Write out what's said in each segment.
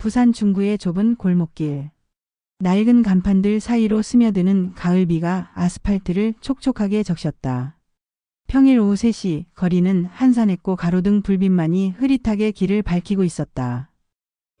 부산 중구의 좁은 골목길. 낡은 간판들 사이로 스며드는 가을비가 아스팔트를 촉촉하게 적셨다. 평일 오후 3시 거리는 한산했고 가로등 불빛만이 흐릿하게 길을 밝히고 있었다.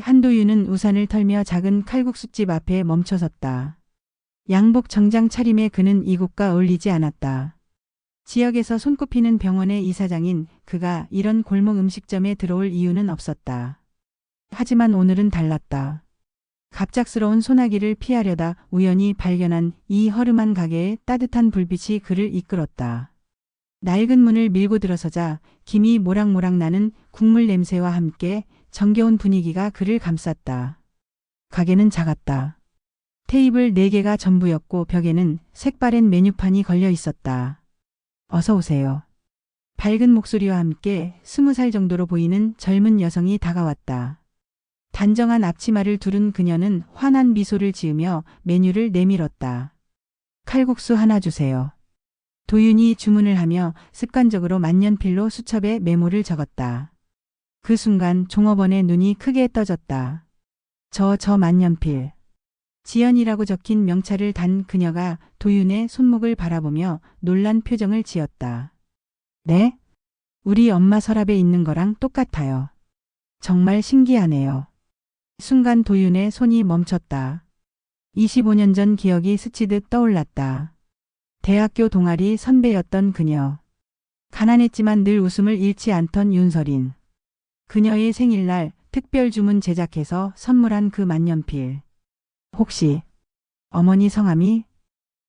한도윤은 우산을 털며 작은 칼국수집 앞에 멈춰섰다. 양복 정장 차림의 그는 이곳과 어울리지 않았다. 지역에서 손꼽히는 병원의 이사장인 그가 이런 골목 음식점에 들어올 이유는 없었다. 하지만 오늘은 달랐다. 갑작스러운 소나기를 피하려다 우연히 발견한 이 허름한 가게에 따뜻한 불빛이 그를 이끌었다. 낡은 문을 밀고 들어서자 김이 모락모락 나는 국물 냄새와 함께 정겨운 분위기가 그를 감쌌다. 가게는 작았다. 테이블 4개가 전부였고 벽에는 색바랜 메뉴판이 걸려 있었다. 어서 오세요. 밝은 목소리와 함께 스무 살 정도로 보이는 젊은 여성이 다가왔다. 단정한 앞치마를 두른 그녀는 환한 미소를 지으며 메뉴를 내밀었다. 칼국수 하나 주세요. 도윤이 주문을 하며 습관적으로 만년필로 수첩에 메모를 적었다. 그 순간 종업원의 눈이 크게 떠졌다. 저, 저 만년필. 지연이라고 적힌 명찰을 단 그녀가 도윤의 손목을 바라보며 놀란 표정을 지었다. 네? 우리 엄마 서랍에 있는 거랑 똑같아요. 정말 신기하네요. 순간 도윤의 손이 멈췄다. 25년 전 기억이 스치듯 떠올랐다. 대학교 동아리 선배였던 그녀. 가난했지만 늘 웃음을 잃지 않던 윤설인. 그녀의 생일날 특별 주문 제작해서 선물한 그 만년필. 혹시 어머니 성함이?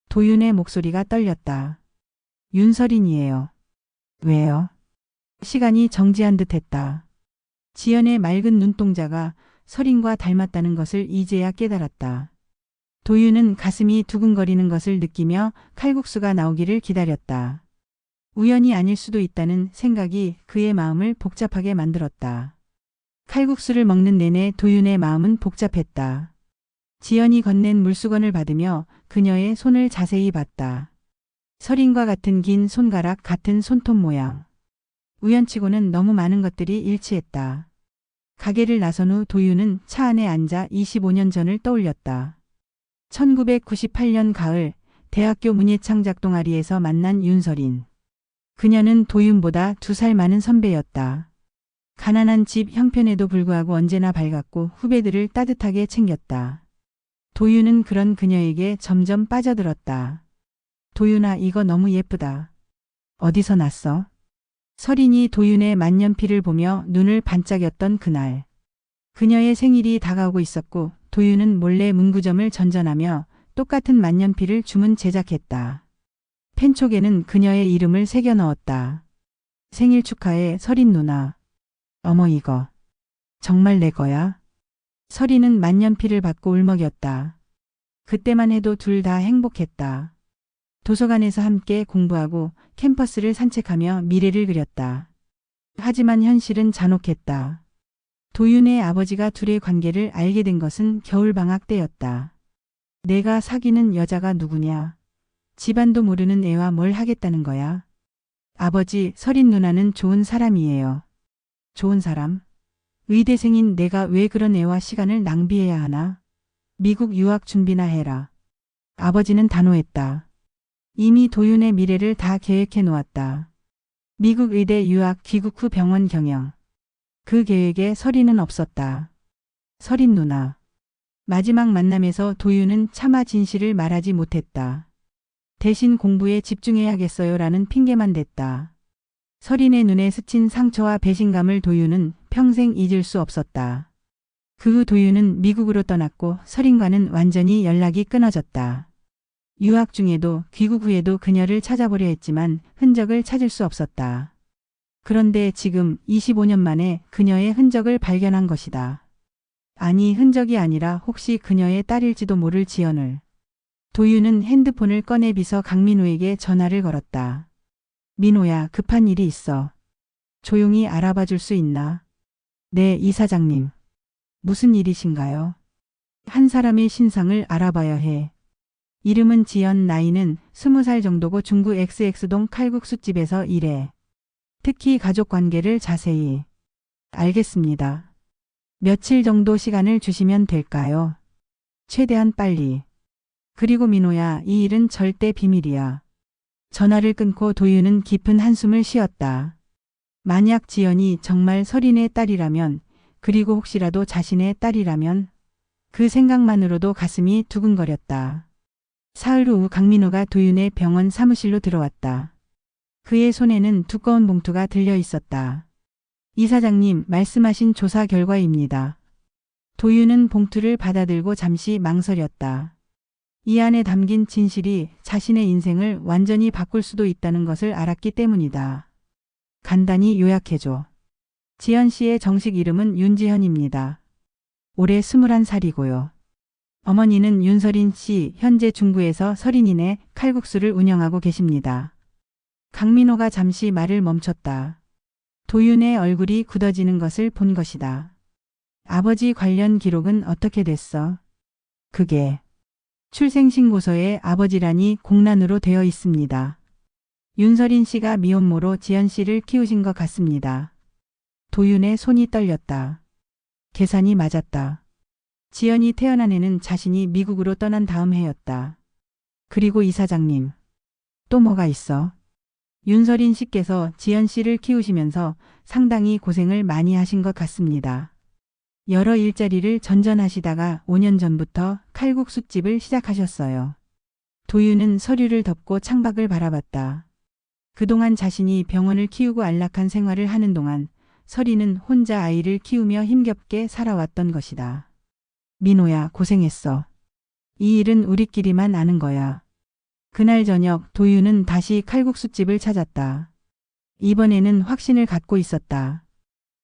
도윤의 목소리가 떨렸다. 윤설인이에요. 왜요? 시간이 정지한 듯 했다. 지연의 맑은 눈동자가 설인과 닮았다는 것을 이제야 깨달았다. 도윤은 가슴이 두근거리는 것을 느끼며 칼국수가 나오기를 기다렸다. 우연이 아닐 수도 있다는 생각이 그의 마음을 복잡하게 만들었다. 칼국수를 먹는 내내 도윤의 마음은 복잡했다. 지연이 건넨 물수건을 받으며 그녀의 손을 자세히 봤다. 설인과 같은 긴 손가락 같은 손톱 모양. 우연치고는 너무 많은 것들이 일치했다. 가게를 나선 후 도윤은 차 안에 앉아 25년 전을 떠올렸다. 1998년 가을 대학교 문예창작 동아리에서 만난 윤설인. 그녀는 도윤보다 두 살 많은 선배였다. 가난한 집 형편에도 불구하고 언제나 밝았고 후배들을 따뜻하게 챙겼다. 도윤은 그런 그녀에게 점점 빠져들었다. 도윤아 이거 너무 예쁘다. 어디서 났어? 설인이 도윤의 만년필을 보며 눈을 반짝였던 그날. 그녀의 생일이 다가오고 있었고 도윤은 몰래 문구점을 전전하며 똑같은 만년필을 주문 제작했다. 펜촉에는 그녀의 이름을 새겨 넣었다. 생일 축하해 설인 누나. 어머 이거. 정말 내 거야? 설이는 만년필을 받고 울먹였다. 그때만 해도 둘 다 행복했다. 도서관에서 함께 공부하고 캠퍼스를 산책하며 미래를 그렸다. 하지만 현실은 잔혹했다. 도윤의 아버지가 둘의 관계를 알게 된 것은 겨울방학 때였다. 내가 사귀는 여자가 누구냐? 집안도 모르는 애와 뭘 하겠다는 거야? 아버지, 설인 누나는 좋은 사람이에요. 좋은 사람? 의대생인 내가 왜 그런 애와 시간을 낭비해야 하나? 미국 유학 준비나 해라. 아버지는 단호했다. 이미 도윤의 미래를 다 계획해 놓았다. 미국 의대 유학 귀국 후 병원 경영. 그 계획에 설이는 없었다. 설인 누나. 마지막 만남에서 도윤은 차마 진실을 말하지 못했다. 대신 공부에 집중해야겠어요 라는 핑계만 댔다. 설인의 눈에 스친 상처와 배신감을 도윤은 평생 잊을 수 없었다. 그 후 도윤은 미국으로 떠났고 설인과는 완전히 연락이 끊어졌다. 유학 중에도 귀국 후에도 그녀를 찾아보려 했지만 흔적을 찾을 수 없었다. 그런데 지금 25년 만에 그녀의 흔적을 발견한 것이다. 아니 흔적이 아니라 혹시 그녀의 딸일지도 모를 지연을. 도윤은 핸드폰을 꺼내 비서 강민호에게 전화를 걸었다. 민호야 급한 일이 있어. 조용히 알아봐 줄 수 있나? 네 이사장님. 무슨 일이신가요? 한 사람의 신상을 알아봐야 해. 이름은 지연 나이는 20살 정도고 중구 XX동 칼국수집에서 일해. 특히 가족 관계를 자세히. 알겠습니다. 며칠 정도 시간을 주시면 될까요? 최대한 빨리. 그리고 민호야, 이 일은 절대 비밀이야. 전화를 끊고 도윤은 깊은 한숨을 쉬었다. 만약 지연이 정말 설인의 딸이라면, 그리고 혹시라도 자신의 딸이라면, 그 생각만으로도 가슴이 두근거렸다. 사흘 후 강민호가 도윤의 병원 사무실로 들어왔다. 그의 손에는 두꺼운 봉투가 들려 있었다. 이사장님, 말씀하신 조사 결과입니다. 도윤은 봉투를 받아들고 잠시 망설였다. 이 안에 담긴 진실이 자신의 인생을 완전히 바꿀 수도 있다는 것을 알았기 때문이다. 간단히 요약해줘. 지연 씨의 정식 이름은 윤지현입니다. 올해 21살이고요. 어머니는 윤설인 씨, 현재 중구에서 설인인의 칼국수를 운영하고 계십니다. 강민호가 잠시 말을 멈췄다. 도윤의 얼굴이 굳어지는 것을 본 것이다. 아버지 관련 기록은 어떻게 됐어? 그게 출생신고서에 아버지란이 공란으로 되어 있습니다. 윤설인 씨가 미혼모로 지연 씨를 키우신 것 같습니다. 도윤의 손이 떨렸다. 계산이 맞았다. 지연이 태어난 해는 자신이 미국으로 떠난 다음 해였다. 그리고 이사장님. 또 뭐가 있어? 윤설인 씨께서 지연 씨를 키우시면서 상당히 고생을 많이 하신 것 같습니다. 여러 일자리를 전전하시다가 5년 전부터 칼국수집을 시작하셨어요. 도윤은 서류를 덮고 창밖을 바라봤다. 그동안 자신이 병원을 키우고 안락한 생활을 하는 동안 설이는 혼자 아이를 키우며 힘겹게 살아왔던 것이다. 민호야, 고생했어. 이 일은 우리끼리만 아는 거야. 그날 저녁 도윤은 다시 칼국수집을 찾았다. 이번에는 확신을 갖고 있었다.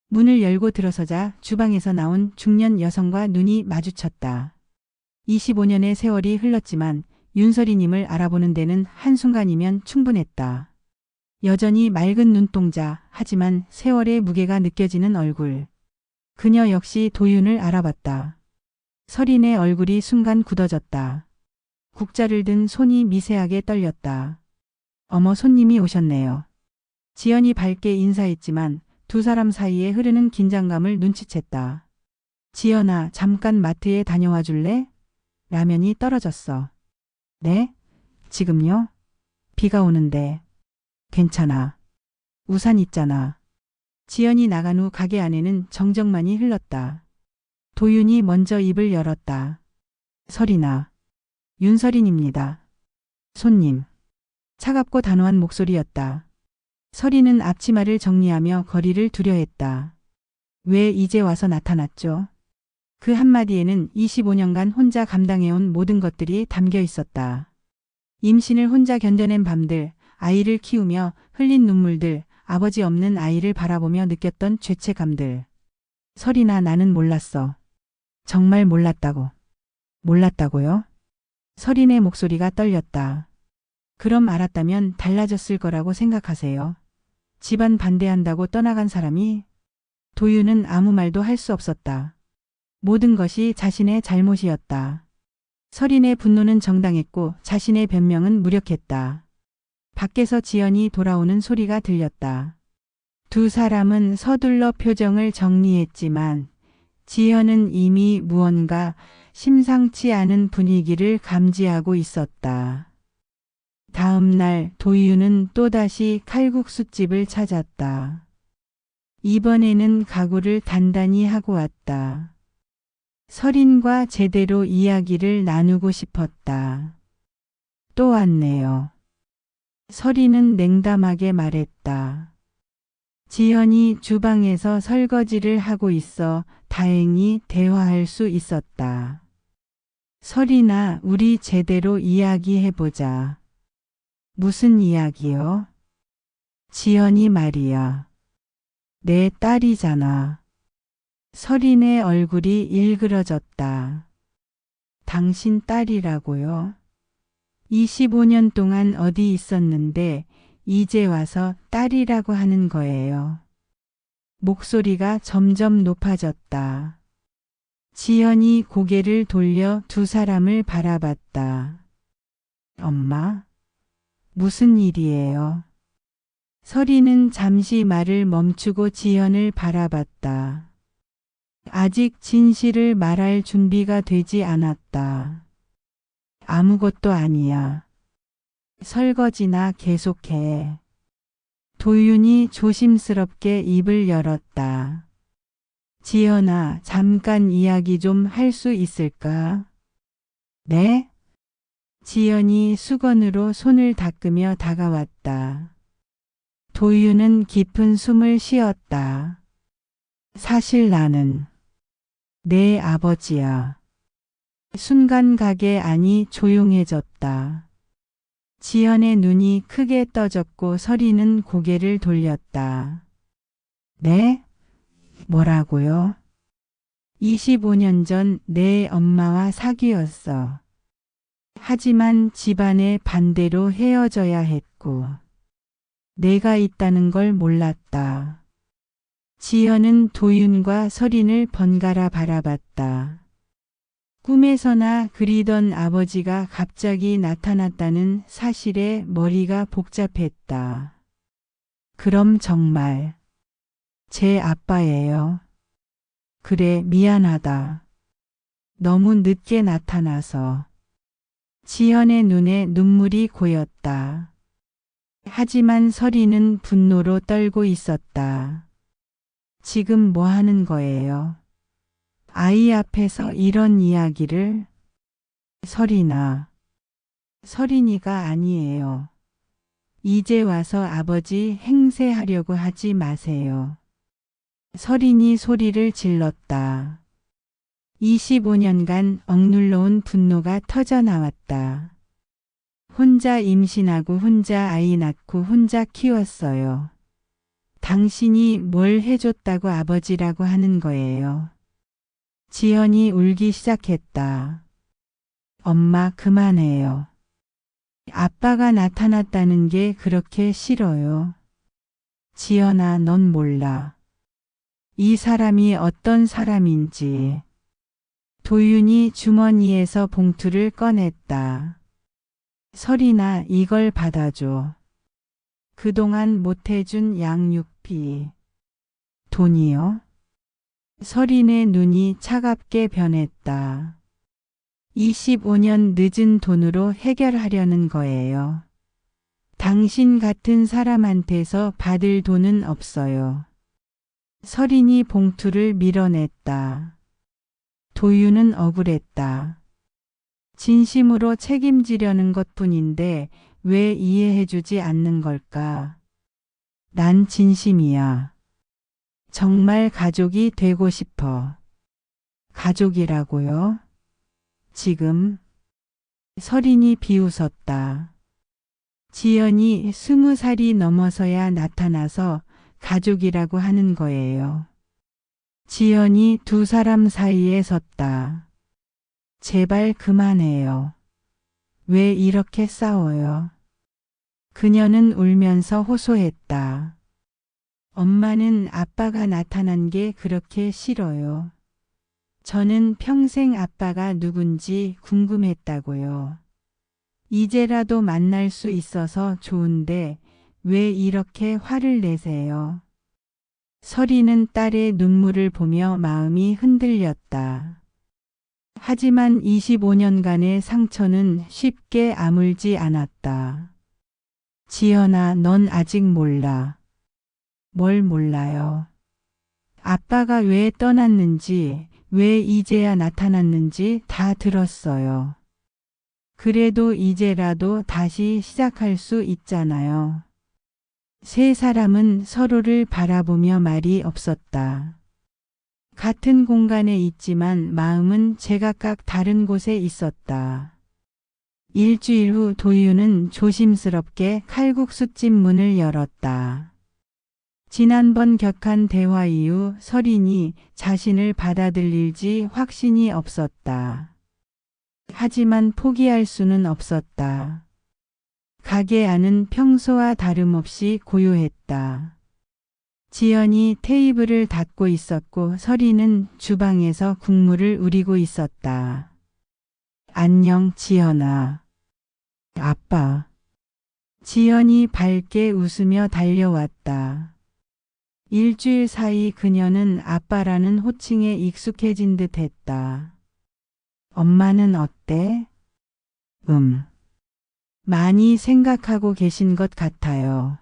문을 열고 들어서자 주방에서 나온 중년 여성과 눈이 마주쳤다. 25년의 세월이 흘렀지만 윤설이님을 알아보는 데는 한순간이면 충분했다. 여전히 맑은 눈동자, 하지만 세월의 무게가 느껴지는 얼굴. 그녀 역시 도윤을 알아봤다. 설인의 얼굴이 순간 굳어졌다. 국자를 든 손이 미세하게 떨렸다. 어머 손님이 오셨네요. 지연이 밝게 인사했지만 두 사람 사이에 흐르는 긴장감을 눈치챘다. 지연아, 잠깐 마트에 다녀와 줄래? 라면이 떨어졌어. 네? 지금요? 비가 오는데. 괜찮아. 우산 있잖아. 지연이 나간 후 가게 안에는 정적만이 흘렀다. 도윤이 먼저 입을 열었다. 설이나. 윤설인입니다. 손님. 차갑고 단호한 목소리였다. 설이는 앞치마를 정리하며 거리를 두려했다. 왜 이제 와서 나타났죠? 그 한마디에는 25년간 혼자 감당해온 모든 것들이 담겨 있었다. 임신을 혼자 견뎌낸 밤들, 아이를 키우며 흘린 눈물들, 아버지 없는 아이를 바라보며 느꼈던 죄책감들. 설이나 나는 몰랐어. 정말 몰랐다고. 몰랐다고요? 설인의 목소리가 떨렸다. 그럼 알았다면 달라졌을 거라고 생각하세요. 집안 반대한다고 떠나간 사람이 도유는 아무 말도 할 수 없었다. 모든 것이 자신의 잘못이었다. 설인의 분노는 정당했고 자신의 변명은 무력했다. 밖에서 지연이 돌아오는 소리가 들렸다. 두 사람은 서둘러 표정을 정리했지만 지연은 이미 무언가 심상치 않은 분위기를 감지하고 있었다. 다음 날 도유는 또다시 칼국수집을 찾았다. 이번에는 가구를 단단히 하고 왔다. 설인과 제대로 이야기를 나누고 싶었다. 또 왔네요. 설인은 냉담하게 말했다. 지현이 주방에서 설거지를 하고 있어 다행히 대화할 수 있었다. 설이나 우리 제대로 이야기해보자. 무슨 이야기요? 지연이 말이야. 내 딸이잖아. 설인의 얼굴이 일그러졌다. 당신 딸이라고요? 25년 동안 어디 있었는데 이제 와서 딸이라고 하는 거예요. 목소리가 점점 높아졌다. 지연이 고개를 돌려 두 사람을 바라봤다. 엄마? 무슨 일이에요? 설이는 잠시 말을 멈추고 지연을 바라봤다. 아직 진실을 말할 준비가 되지 않았다. 아무것도 아니야. 설거지나 계속해. 도윤이 조심스럽게 입을 열었다. 지연아, 잠깐 이야기 좀 할 수 있을까? 네? 지연이 수건으로 손을 닦으며 다가왔다. 도윤은 깊은 숨을 쉬었다. 사실 나는 내 아버지야. 순간 가게 안이 조용해졌다. 지연의 눈이 크게 떠졌고 서리는 고개를 돌렸다. 네? 뭐라고요? 25년 전 내 엄마와 사귀었어. 하지만 집안의 반대로 헤어져야 했고, 내가 있다는 걸 몰랐다. 지연은 도윤과 서린을 번갈아 바라봤다. 꿈에서나 그리던 아버지가 갑자기 나타났다는 사실에 머리가 복잡했다. 그럼 정말 제 아빠예요. 그래, 미안하다. 너무 늦게 나타나서. 지연의 눈에 눈물이 고였다. 하지만 서리는 분노로 떨고 있었다. 지금 뭐 하는 거예요? 아이 앞에서 이런 이야기를? 서리나. 서린이가 아니에요. 이제 와서 아버지 행세하려고 하지 마세요. 서린이 소리를 질렀다. 25년간 억눌러온 분노가 터져 나왔다. 혼자 임신하고 혼자 아이 낳고 혼자 키웠어요. 당신이 뭘 해줬다고 아버지라고 하는 거예요. 지연이 울기 시작했다. 엄마 그만해요. 아빠가 나타났다는 게 그렇게 싫어요. 지연아 넌 몰라. 이 사람이 어떤 사람인지. 도윤이 주머니에서 봉투를 꺼냈다. 설이나 이걸 받아줘. 그동안 못해준 양육비. 돈이요? 설인의 눈이 차갑게 변했다. 25년 늦은 돈으로 해결하려는 거예요. 당신 같은 사람한테서 받을 돈은 없어요. 설인이 봉투를 밀어냈다. 도유는 억울했다. 진심으로 책임지려는 것 뿐인데 왜 이해해주지 않는 걸까? 난 진심이야. 정말 가족이 되고 싶어. 가족이라고요? 지금 설인이 비웃었다. 지연이 스무 살이 넘어서야 나타나서 가족이라고 하는 거예요. 지연이 두 사람 사이에 섰다. 제발 그만해요. 왜 이렇게 싸워요? 그녀는 울면서 호소했다. 엄마는 아빠가 나타난 게 그렇게 싫어요. 저는 평생 아빠가 누군지 궁금했다고요. 이제라도 만날 수 있어서 좋은데 왜 이렇게 화를 내세요? 서리는 딸의 눈물을 보며 마음이 흔들렸다. 하지만 25년간의 상처는 쉽게 아물지 않았다. 지연아, 넌 아직 몰라. 뭘 몰라요? 아빠가 왜 떠났는지, 왜 이제야 나타났는지 다 들었어요. 그래도 이제라도 다시 시작할 수 있잖아요. 세 사람은 서로를 바라보며 말이 없었다. 같은 공간에 있지만 마음은 제각각 다른 곳에 있었다. 일주일 후 도유는 조심스럽게 칼국수집 문을 열었다. 지난번 격한 대화 이후 설인이 자신을 받아들일지 확신이 없었다. 하지만 포기할 수는 없었다. 가게 안은 평소와 다름없이 고요했다. 지연이 테이블을 닫고 있었고 설이는 주방에서 국물을 우리고 있었다. 안녕 지연아. 아빠. 지연이 밝게 웃으며 달려왔다. 일주일 사이 그녀는 아빠라는 호칭에 익숙해진 듯 했다. 엄마는 어때? 음. 많이 생각하고 계신 것 같아요.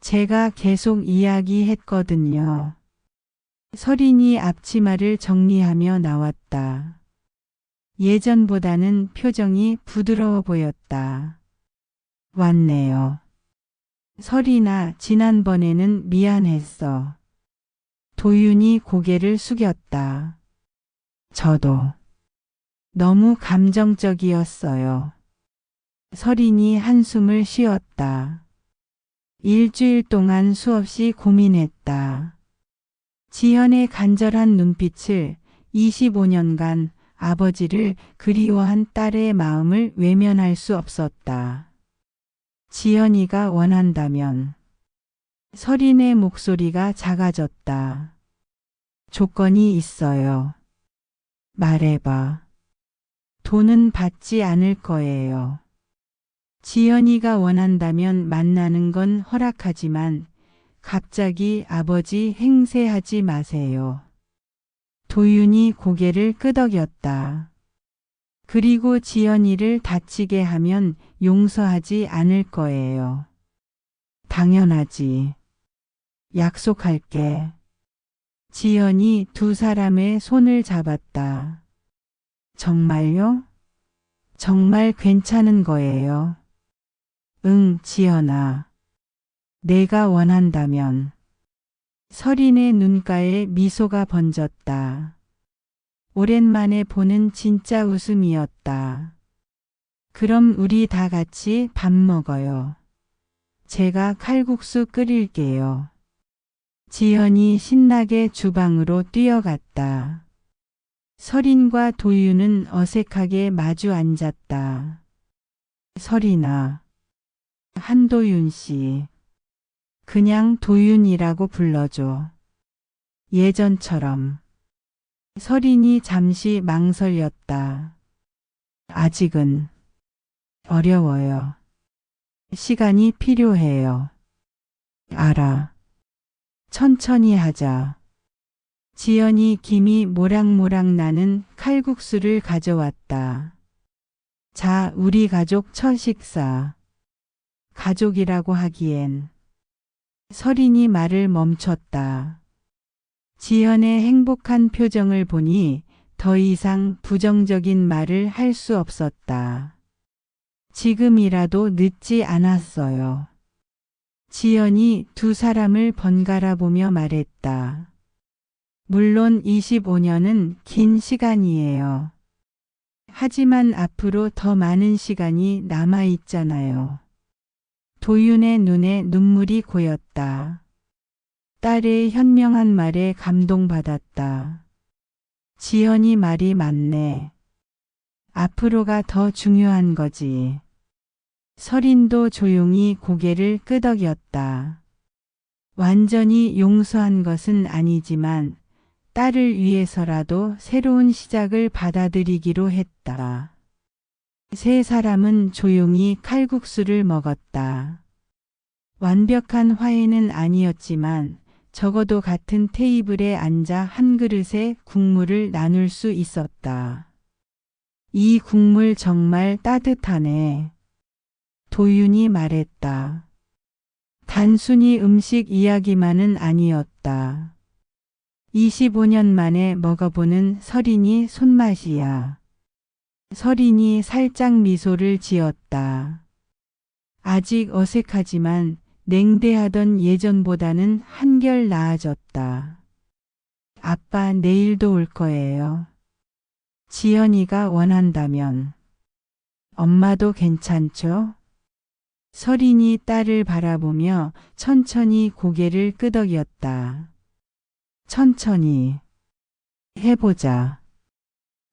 제가 계속 이야기했거든요. 서린이 앞치마를 정리하며 나왔다. 예전보다는 표정이 부드러워 보였다. 왔네요. 설이나 지난번에는 미안했어. 도윤이 고개를 숙였다. 저도 너무 감정적이었어요. 설인이 한숨을 쉬었다. 일주일 동안 수없이 고민했다. 지현의 간절한 눈빛을 25년간 아버지를 그리워한 딸의 마음을 외면할 수 없었다. 지연이가 원한다면 설인의 목소리가 작아졌다. 조건이 있어요. 말해봐. 돈은 받지 않을 거예요. 지연이가 원한다면 만나는 건 허락하지만 갑자기 아버지 행세하지 마세요. 도윤이 고개를 끄덕였다. 그리고 지연이를 다치게 하면 용서하지 않을 거예요. 당연하지. 약속할게. 지연이 두 사람의 손을 잡았다. 정말요? 정말 괜찮은 거예요. 응, 지연아. 내가 원한다면. 설인의 눈가에 미소가 번졌다. 오랜만에 보는 진짜 웃음이었다. 그럼 우리 다 같이 밥 먹어요. 제가 칼국수 끓일게요. 지연이 신나게 주방으로 뛰어갔다. 설인과 도윤은 어색하게 마주 앉았다. 설인아. 한도윤 씨. 그냥 도윤이라고 불러줘. 예전처럼. 설인이 잠시 망설였다. 아직은 어려워요. 시간이 필요해요. 알아. 천천히 하자. 지연이 김이 모락모락 나는 칼국수를 가져왔다. 자, 우리 가족 첫 식사. 가족이라고 하기엔. 설인이 말을 멈췄다. 지연의 행복한 표정을 보니 더 이상 부정적인 말을 할 수 없었다. 지금이라도 늦지 않았어요. 지연이 두 사람을 번갈아 보며 말했다. 물론 25년은 긴 시간이에요. 하지만 앞으로 더 많은 시간이 남아 있잖아요. 도윤의 눈에 눈물이 고였다. 딸의 현명한 말에 감동받았다. 지연이 말이 맞네. 앞으로가 더 중요한 거지. 설인도 조용히 고개를 끄덕였다. 완전히 용서한 것은 아니지만 딸을 위해서라도 새로운 시작을 받아들이기로 했다. 세 사람은 조용히 칼국수를 먹었다. 완벽한 화해는 아니었지만 적어도 같은 테이블에 앉아 한 그릇의 국물을 나눌 수 있었다. 이 국물 정말 따뜻하네. 도윤이 말했다. 단순히 음식 이야기만은 아니었다. 25년 만에 먹어보는 설인이 손맛이야. 설인이 살짝 미소를 지었다. 아직 어색하지만 냉대하던 예전보다는 한결 나아졌다. 아빠 내일도 올 거예요. 지연이가 원한다면. 엄마도 괜찮죠? 설인이 딸을 바라보며 천천히 고개를 끄덕였다. 천천히 해보자.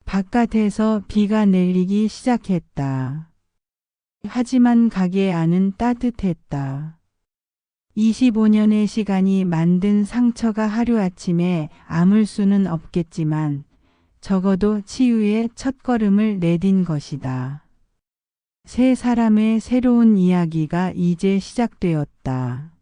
바깥에서 비가 내리기 시작했다. 하지만 가게 안은 따뜻했다. 25년의 시간이 만든 상처가 하루아침에 아물 수는 없겠지만 적어도 치유의 첫걸음을 내딘 것이다. 세 사람의 새로운 이야기가 이제 시작되었다.